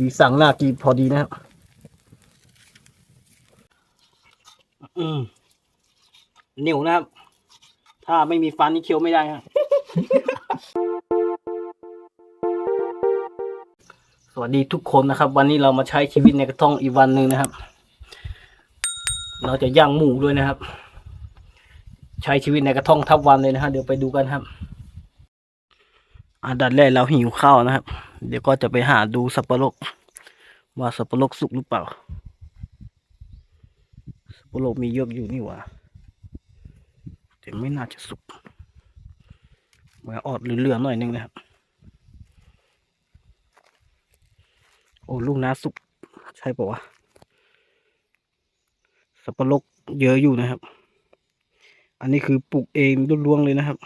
สีสังหน่ากินพอดีนะครับอืมเหนียวนะครับ ถ้าไม่มีฟันนี่เคี้ยวไม่ได้ครับสวัสดีทุกคนนะครับ วันนี้เรามาใช้ชีวิตในกระท่องอีกวันหนึ่งนะครับ เราจะย่างหมูด้วยนะครับ ใช้ชีวิตในกระท่องทับวันเลยนะฮะเดี๋ยวไปดูกันครับอันดับแรกเราหิวข้าวนะครับ เดี๋ยวก็จะไปหาดูสับปะรดว่าสับปะรดสุกหรือเปล่า สับปะรดมีเยอะอยู่นี่หว่าแต่ไม่น่าจะสุกเหมือออดเหลือๆหน่อยนึงนะครับ โอ้ลูกน้าสุกใช่ปะวะ สับปะรดเยอะอยู่นะครับ อันนี้คือปลูกเองล้วนๆเลยนะครับ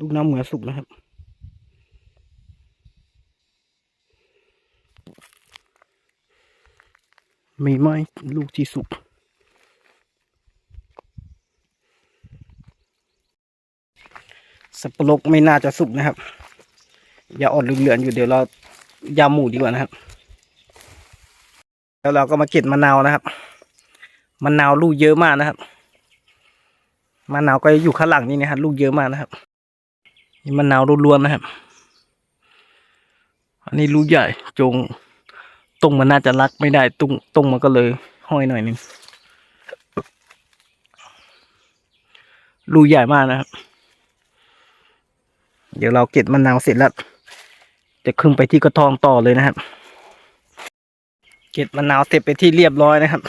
ลูกน้ำเหมือสุกนะครับ มีไหมลูกที่สุกสับปะรดไม่น่าจะสุกนะครับ อย่าอ่อนเหลืองๆอยู่เดี๋ยวเรายำหมูดีกว่านะครับ แล้วเราก็มาเก็บมะนาวนะครับ มะนาวลูกเยอะมากนะครับ มะนาวก็อยู่ข้างหลังนี่นะครับลูกเยอะมากนะครับ นี่มะนาวล้วนๆนะครับ อันนี้ลูกใหญ่จง ตรงมันน่าจะรักไม่ได้ตรงตรงมันก็เลย ห้อยหน่อยนึงลูใหญ่มากนะครับ เดี๋ยวเราเก็บมะนาวเสร็จแล้วจะขึ้นไปที่กระทองต่อเลยนะครับ เก็บมะนาวเสร็จไปที่เรียบร้อยนะครับ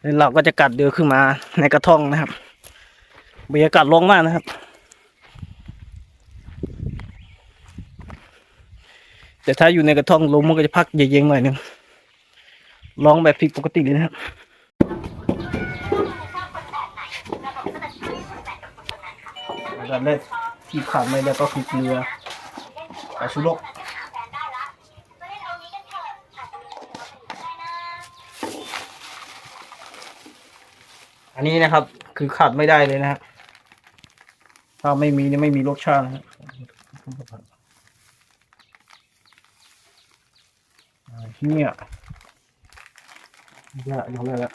แล้วเราก็จะกัดเดือขึ้นมาในกระท่องนะครับบรรยากาศร้อนมากนะครับ แต่ถ้าอยู่ในกระท่องลมมันก็จะพักเย็นๆหน่อยหนึงร้องแบบผิดปกติเลยนะครับอันดับแรกที่ขาดไม่ได้ก็คือเกลือกับชูรสอันนี้นะครับ คือขาดไม่ได้เลยนะครับถ้าไม่มีเนี่ยไม่มีรสชาตินะครับอ่า เนี่ยเยอะยกเลยละ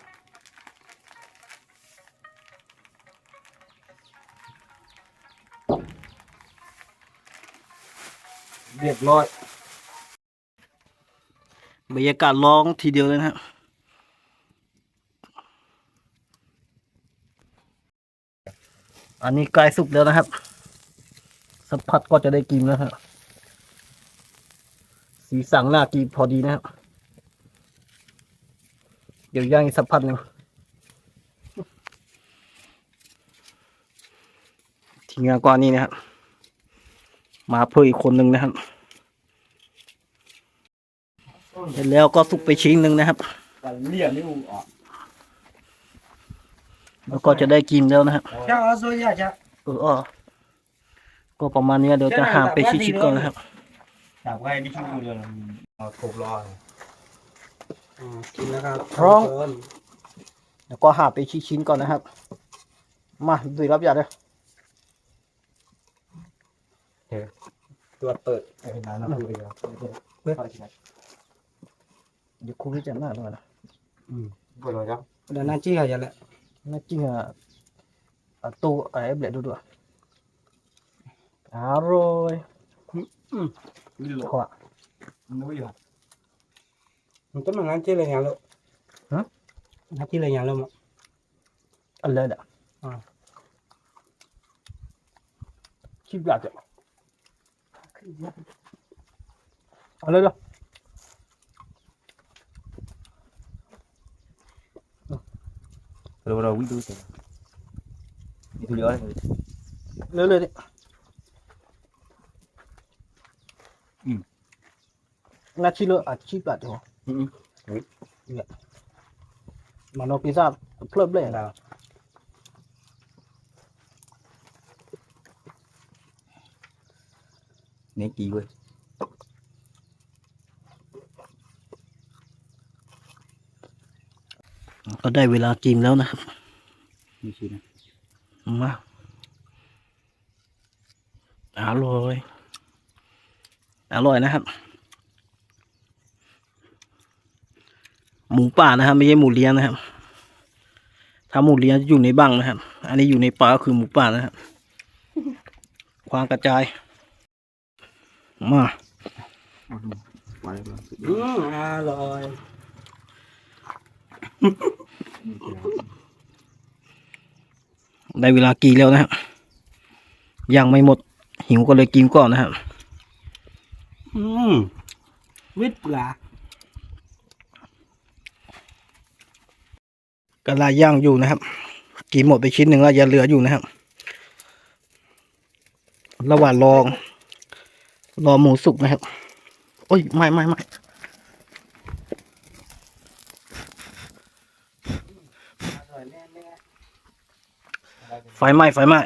เรียบร้อยบรรยากาศร้องทีเดียวเลยนะครับอันนี้ใกล้สุกแล้วนะครับ สักพักก็จะได้กินแล้วครับ สีสังน่ากินพอดีนะครับ เดี๋ยวย่างอีกสักพักหนึ่งทีมงานกว่านี้นะครับ มาเพิ่มอีกคนหนึ่งนะครับเสร็จแล้วก็สุกไปชิ้นหนึ่งนะครับเลี่ยนี่อูอะแล้วก็จะได้กินแล้วนะครับช่างเอาโซยาจ้ะเอออ้อก็ประมาณนี้เดี๋ยวจะหาไปชิดๆก่อนนะครับ ถามใครที่ชื่อเรื่องเอาถูกรอกินแล้วครับพร้อมแล้วก็หาไปชิ้นๆก่อนนะครับ มาดูรับยาเลยตัวเปิดไอ้ร้านน้ำพุเลยครับเพื่อเดี๋ยวคุณจะหน้าด้วยนะอืมเปิดเลยครับเดี๋ยวนั่งจี้เขาจะละน่าจริงอะอะตู้ไอ้เบลดดูด้วยอร่อย นี่หลขวานุ้ยอะมันต้องมานั่งจี้เลยอย่างละฮะนั่งจี้เลยอย่าง งั้นาชิบอากจะเอาเลยเหรอเราเราวิ่งดูสินี่คือเรื่องอะไรเลยเลยดิน่าชิเลยอะชิบอยากจะอืมมันเอาพิซซ่าเพลิบเลยอะนี่กี่เว้ยก็ได้เวลากินแล้วนะครับนี่ชิ้นนะมาอร่อยอร่อยนะครับ หมูป่านะครับ ไม่ใช่หมูเลี้ยงนะครับ ถ้าหมูเลี้ยงจะอยู่ในบังนะครับ อันนี้อยู่ในป่าก็คือหมูป่านะครับ ความกระจาย มาไปแล้วอืมอร่อยได้เวลากินแล้วนะครับยังไม่หมด หิวก็เลยกินก่อนนะครับอืมวิทย์ปลา กระลาย่างอยู่นะครับ กินหมดไปชิ้นหนึ่งแล้วยังเหลืออยู่นะครับ ระหว่างรอง รอหมูสุกนะครับ โอ้ยไม่ไม่ไม่ไฟไหม้ไฟไหม้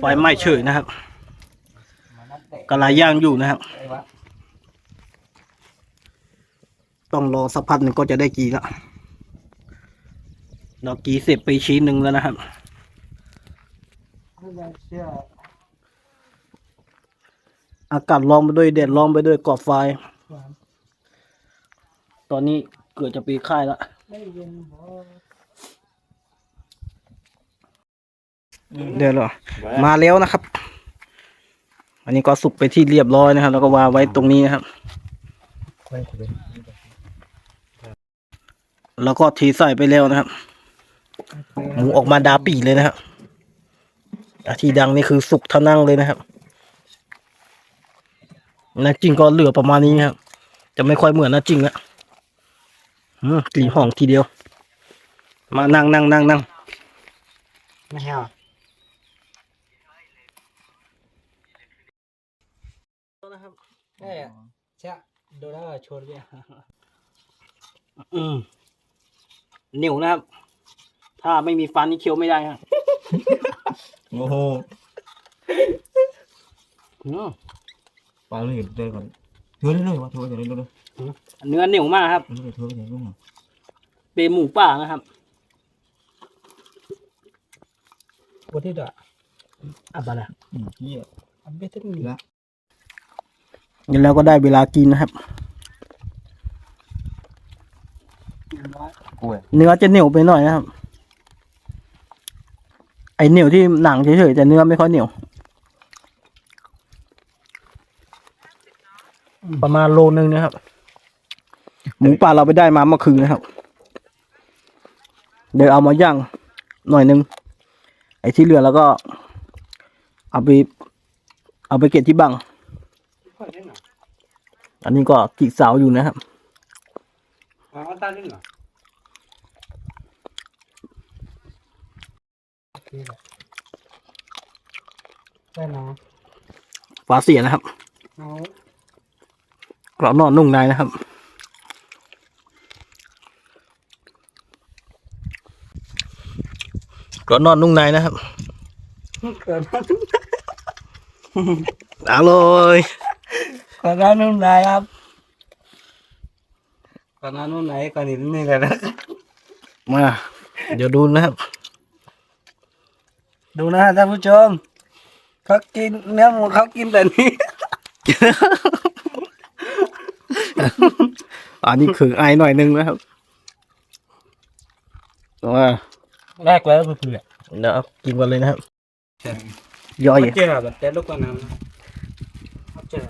ไฟไหม้เฉยนะครับกระลาย่างอยู่นะครับ ต้องรอสักพักหนึ่งก็จะได้กีละเรากีเสร็จไปชิ้นหนึ่งแล้วนะครับเชื่ออากาศร้อนไปด้วยแดดร้อนไปด้วยกอดไฟ ตอนนี้เกิดจะปีค่ายแล้วไม่เย็นบ่เดี๋ยวเหรอมาแล้วนะครับ อันนี้ก็สุกไปที่เรียบร้อยนะครับ แล้วก็วางไว้ตรงนี้นะครับ แล้วก็ทีใส่ไปแล้วนะครับ หมูออกมาดาปีเลยนะครับอาที่ดังนี่คือสุกทั้งนั่งเลยนะครับน้ำจิ้งก็เหลือประมาณนี้ครับ จะไม่ค่อยเหมือนน้ำจิ้งละอืมกลิ่นหอมทีเดียว มานั่งนั่งนั่งนั่งไม่เอาเอ้ยเชื่อดูแล้วชวนเลยอืมเห นียวนะครับ ถ้าไม่มีฟันนี่เคี้ยวไม่ได้ครับโอ้โหอืมไปเลยเดินก่อนเธอเรื่อยๆวะเธอเรื่อยๆเรื่อยเนื้อเหนียวมากครับๆเรื่อยๆเธอเรื่อยๆเรื่อยเป็นหมูป่านะครับวันที่ดอกอับบาระๆอืมเหี้ยอับเบตันนี่ละแล้วก็ได้เวลากินนะครับ กล้วยเนื้อจะเหนียวไปหน่อยนะครับ ไอเหนียวที่หนังเฉยๆแต่เนื้อไม่ค่อยเหนียว ประมาณโลนึงนะครับ หมูป่าเราไปได้มาเมื่อคืนนะครับ เดี๋ยวเอามาย่างหน่อยนึง ไอที่เหลือแล้วก็ เอาไป เอาไปเก็บที่บัง อันนี้ก็จีกเสาอยู่นะครับ อ๋อตาดิ้นเหรอโอเคแหละได้นะฝาเสียนะครับเอากรอบนอกนุ่งในนะครับ กรอบนอกนุ่งในนะครับ เกิดอร่อยก่อนหน้านุ่มไหนครับ ก่อนหน้านุ่มไหนก่อนนี้นี่กันนะมา เดี๋ยวดูนะครับ ดูนะท่านผู้ชมเขากินเนื้อหมูเขากินแต่นี้ อันนี้คือไอหน่อยนึงนะครับว่าแรกแล้วเพื่อนเดี๋ยวเอากินกันเลยนะครับย่อย เจอแบบแต่ลูกกว่านั้นเจอ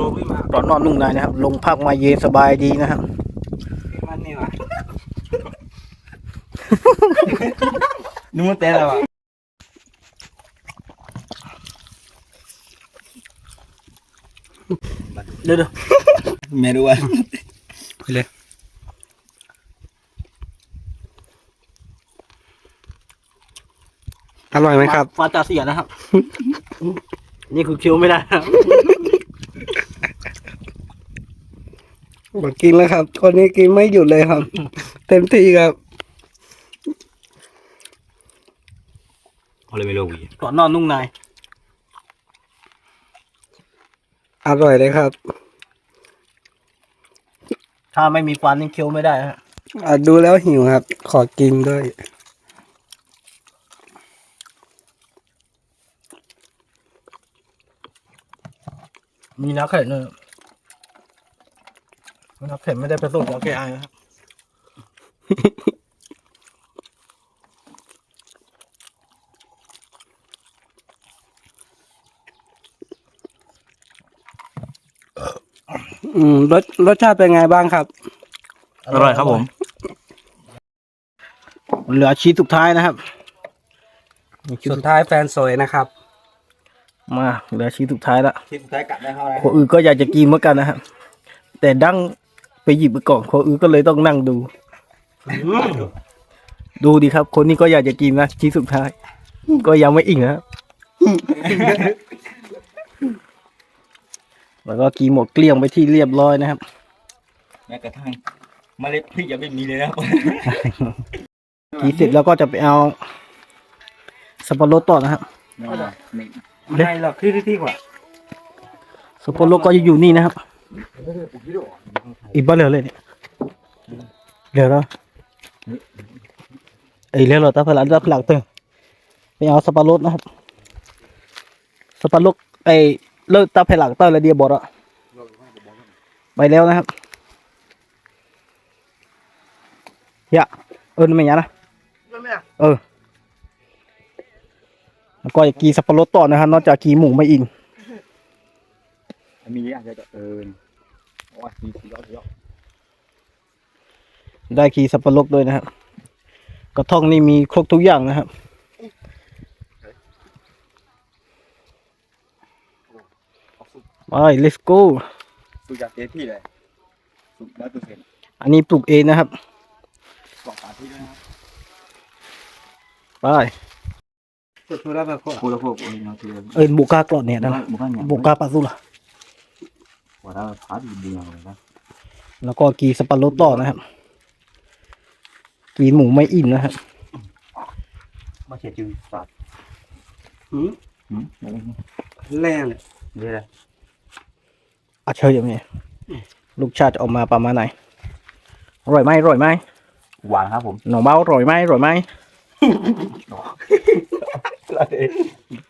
โทรโทรไม่มากรอบนอกนุ่งในนะครับ ลงพักมาเย็นสบายดีนะครับมันนี่วะนึกว่าแต่แล้วอะเดี๋ยวเดี๋ยวไม่รู้ว่าเลยอร่อยไหมครับฟ้าจ่าเสียนะครับ นี่คือเคี้ยวไม่ได้นะครับ บอกกินแล้วครับ คนนี้กินไม่หยุดเลยครับ เต็มที่ครับเอาเลยไม่รู้วีกรอบนอกนุ่งในอร่อยเลยครับถ้าไม่มีฟันนี่เคี้ยวไม่ได้ฮะอะดูแล้วหิวครับ ขอกินด้วยชมีน้ำแข็งด้วย น้ำแข็งไม่ได้ผสมกับแกไอนะครับอืมรสรสชาติเป็นไงบ้างครับ อร่อยครับผม เหลือชีสสุดท้ายนะครับนี่ชีสสุสุดดท้ายแฟนสวยนะครับ มาเหลือชีสสุดท้ายละที่สุดท้ายกัดได้เท่าไหร่คนอื่นก็อยากจะกินเหมือนกันนะครับแต่ดั้งไป หยิบไปก่อนคนอื่นก็เลยต้องนั่งดู ดูดีครับ คนนี้ก็อยากจะกินนะชีสสุดท้าย ก็ยังไม่อิ่งนะครับแล้วก็กินหมดเกลี้ยงไปที่เรียบร้อยนะครับแม้กระทั่งเมล็ดพริกยังไม่มีเลยนะครับกินเสร็จแล้วก็จะไปเอาสับปะรดต่อนะครับนี่ไม่หรอกที่ที่กว่าสับปะรดก็จะอยู่นี่นะครับ อีบ้าเลือเลยเนี่ยเหลือแล้วไอ้ยเหลือเราตาพลังตาพลังเตอไปเอาสับปะรดนะครับสับปะรดไอเลิกตาพลังเตอแล้วเดียบอดอะไปแล้วนะครับยะเออไม่ยานะเออแล้วก็จะกีสับปะรดต่อนะครับนอกจากกีหมูไม่อิน มีอาจจะเออโอ้ยสีสียอดสียอดได้กีสับปะรดด้วยนะครับกระท่องนี่มีครบทุกอย่างนะครับไป let's go สุดจากเต็มที่เลยสุดร้อยเปอร์เซ็นต์อันนี้ปลูกเองนะครับสองสามที่ด้วยนะครับไปสุดทุระแบบก็พูดแล้วพวกโอ้ยน้องคือเอินบุกากรอดเนี่ยนะบุกเนี่ยบุกาปาซุละ ว่าเราพาดีดีเลยนะแล้วก็กีสับปะรดต่อนะครับ กีหมูไม่อิ่มนะครับมาเฉียดจืดสัตว์หืมหืมแรงเลยนี่แหละอาเชยอย่างนี้ลูกชาติจะออกมาประมาณไหนอร่อยไหมอร่อยไหมหวานครับผมหน่อเบ้าอร่อยไหมอร่อยไหม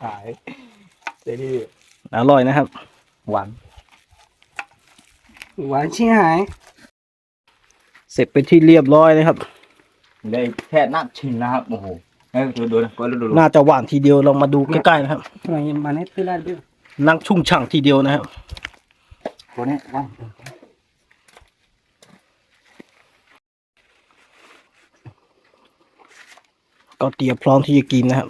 ขายเดี๋ยวนี้อร่อยนะครับ หวาน หวานชิ่หาย เสร็จเป็นที่เรียบร้อยนะครับ ได้แค่นับชิมนะครับโอ้โหเอ้ยดูดูนะก็ดูดูน่าจะหวานทีเดียวลองมาดูใกล้ๆนะครับทำไมมันให้ตื้อได้ด้วยนั่งชุ่มฉ่างทีเดียวนะครับตัวนี้ว่างก็เตรียมพร้อมที่จะกินนะครับ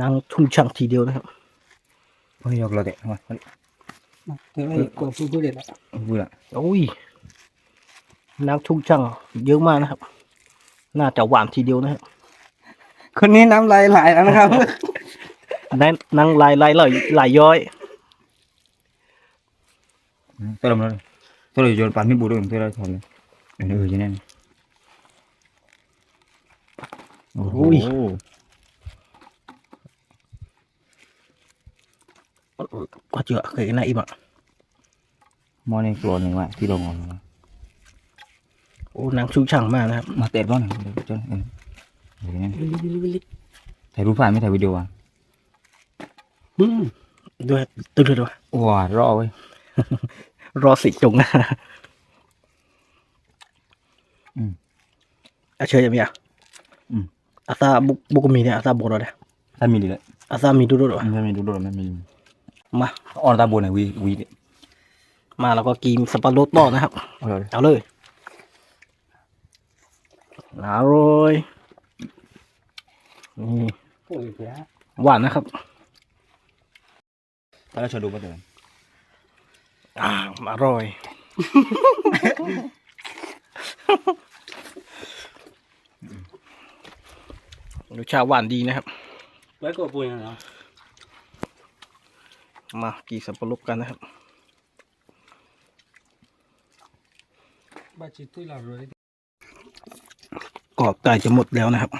นั่งชุ่มฉ่างทีเดียวนะครับเฮ้ยยกเราเด็กมาเดี๋ยวไอ้กดฟูฟูเด็ดละพูดละโอ้ยน้ำชุ่มฉ่างเยอะมากนะครับ น่าจะหวานทีเดียวนะครับคนนี้น้ำลายไหลแล้วนะครับนั่งนั่งลายลายไหลไหลย้อยตัวเราเลยตัวเราโยนปานไม่บูด้วยตัวเราถอนเลยเออเออยังไงโอ้โห ก็เจอเคยนะอีกอะมอนี่ตัวหนึ่งว่ะที่เรางอนโอ้นางชุ่มฉ่างมากนะครับ มาเตะบ้านหนึ่งเดี๋ยวจนเออเดี๋ยวนี้ถ่ายรูปถ่ายไม่ถ่ายวิดีโออะอืมด้วยตื่นเลยด้วยว้ารอเว้ยรอสิจงนะอืมอาเชยยังมีอะอืมอาซาบุกบุกมีเนี่ยอาซาโบรอเนี่ยถ้ามีดีเลยอาซามีดูดูด้วยถ้ามีดูดูไม่มี มาอ่อนตาบนไหนวีวีมาแล้วก็กินสับปะรดต่อนะครับ เอาเลยเอาเลยอร่อยนี่โอ้ยเดี๋ยวหวานนะครับถ้าเราชอบดูมาเดินอ่าอร่อยรสชาติหวานดีนะครับ ไว้กดปูยังไงเนาะ มากีสับปะรดกันนะครับบาจิตุ้ยเราเลยกรอบไก่จะหมดแล้วนะครับ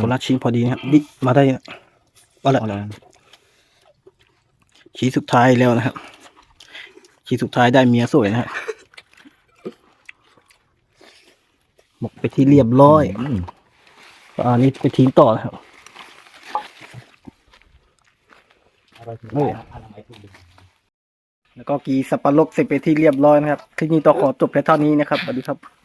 คนละชิ้นพอดีนะครับดิมาได้ก็ละเอาเลยชิ้นสุดท้ายแล้วนะครับชิ้นสุดท้ายได้เมียสวยนะครับหมกไปที่เรียบร้อยอืมอันนี้ไปทิ้งต่อนะครับ เออ แล้วก็กีสับปะรดเสร็จไปที่เรียบร้อยนะครับ คลิปนี้ต้องขอจบแค่เท่านี้นะครับสวัสดีครับ